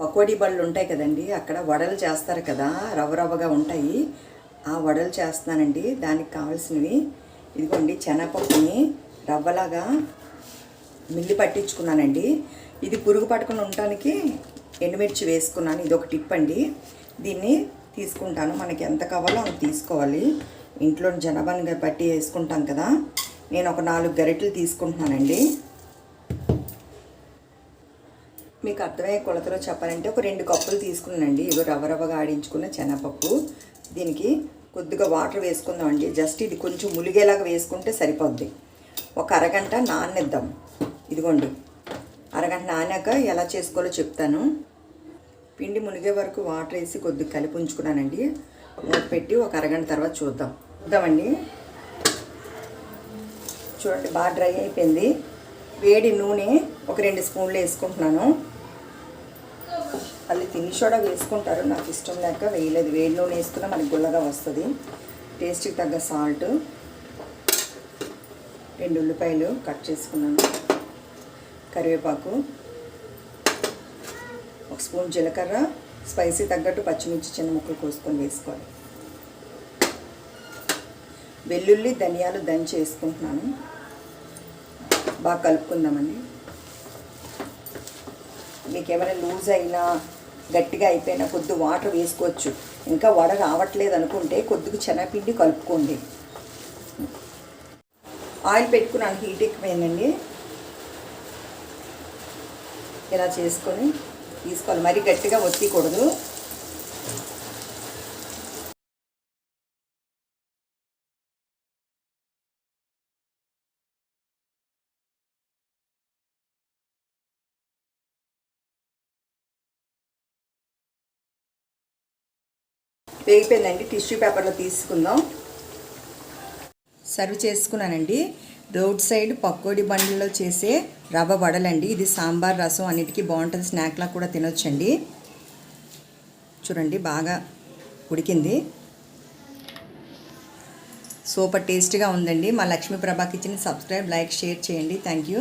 పకోడీ బళ్ళు ఉంటాయి కదండి అక్కడ వడలు చేస్తారు కదా రవ్వ రవ్వగా ఉంటాయి. ఆ వడలు చేస్తున్నానండి. దానికి కావాల్సినవి ఇదిగోండి శనగపప్పుని రవ్వలాగా మిల్లి పట్టించుకున్నానండి. ఇది పురుగు పట్టుకుని ఉండటానికి ఎండుమిర్చి వేసుకున్నాను. ఇది ఒక టిప్ అండి. దీన్ని తీసుకుంటాను. మనకి ఎంత కావాలో అంత తీసుకోవాలి. ఇంట్లో జనాభాని పట్టి వేసుకుంటాం కదా. నేను ఒక నాలుగు గరిటెలు తీసుకుంటున్నానండి. మీకు అర్థమయ్యే కొలతలో చెప్పాలంటే ఒక రెండు కప్పులు తీసుకున్నానండి. ఇగో రవ్వ రవ్వగా ఆడించుకున్న శనగపప్పు. దీనికి కొద్దిగా వాటర్ వేసుకుందామండి. జస్ట్ ఇది కొంచెం ములిగేలాగా వేసుకుంటే సరిపోద్ది. ఒక అరగంట నాననిద్దాం ఇదిగోండి. అరగంట నానాక ఎలా చేసుకోవాలో చెప్తాను. పిండి మునిగే వరకు వాటర్ వేసి కొద్దిగా కలిపి ఉంచుకున్నానండి. మూత పెట్టి ఒక అరగంట తర్వాత చూద్దాం. చూద్దామండి. చూడండి బాగా డ్రై అయిపోయింది. వేడి నూనె ఒక రెండు స్పూన్లు వేసుకుంటున్నాను. మళ్ళీ తిని సోడా వేసుకుంటారు. నాకు ఇష్టం లేక వేయలేదు. వేడి నూనె వేసుకున్నా మనకి గుల్లగా వస్తుంది. టేస్ట్కి తగ్గ సాల్ట్ రెండు ఉల్లిపాయలు కట్ చేసుకున్నాను. కరివేపాకు ఒక స్పూన్ జీలకర్ర స్పైసీ తగ్గట్టు పచ్చిమిర్చి చిన్న ముక్కలు కోసుకొని వేసుకోవాలి. వెల్లుల్లి ధనియాలు దంచి వేసుకుంటున్నాను. బాగా కలుపుకుందామండి. మీకు ఏమైనా లూజ్ అయినా గట్టిగా అయిపోయినా కొద్ది వాటర్ వేసుకోవచ్చు. ఇంకా వడ రావట్లేదు అనుకుంటే కొద్దిగా చెనపిండి కలుపుకోండి. ఆయిల్ పెట్టుకున్నాను హీట్ ఎక్కిపోయిందండి ఇలా చేసుకొని తీసుకోవాలి. మరీ గట్టిగా ఒత్తికూడదు. వేగిపోయిందండి. టిష్యూ పేపర్లో తీసుకుందాం. సర్వ్ చేసుకున్నానండి. రోడ్ సైడ్ పకోడీ బండిలో చేసే రవ్వ వడలండి. ఇది సాంబార్ రసం అన్నిటికీ బాగుంటుంది. స్నాక్లా కూడా తినొచ్చండి. చూడండి బాగా ఉడికింది. సూపర్ టేస్ట్గా ఉందండి. మా Lakshmi Prabha kitchen subscribe like share చేయండి. Thank you.